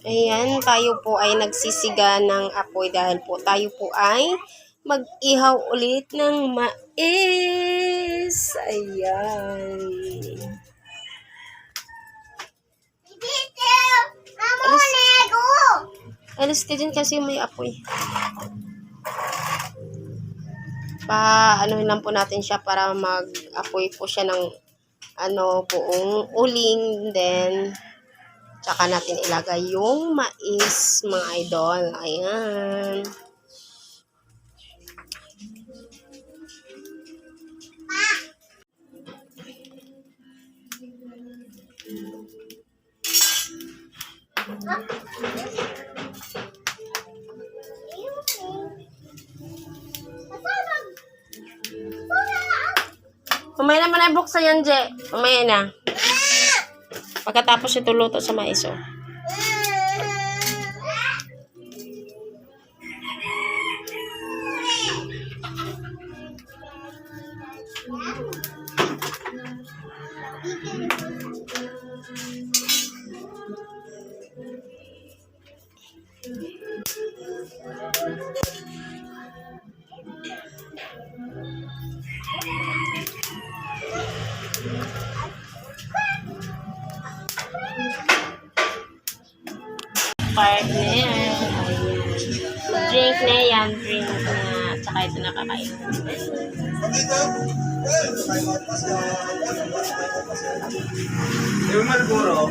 Ayan, tayo po ay nagsisiga ng apoy dahil po tayo po ay mag-ihaw ulit ng mais. Ayan. Alis ka dyan kasi may apoy. Pa, ano lang po natin siya para mag-apoy po siya ng ano, buong uling. Then, tsaka natin ilagay yung mais, mga idol. Ayan. Mamaya naman ay buksan yan, Je. Mamaya na. Pagkatapos ito luto sa mais, oh. Partner. Ayan. Drink na yan. Drink na. Tsaka ito nakakain. Yung Malboro,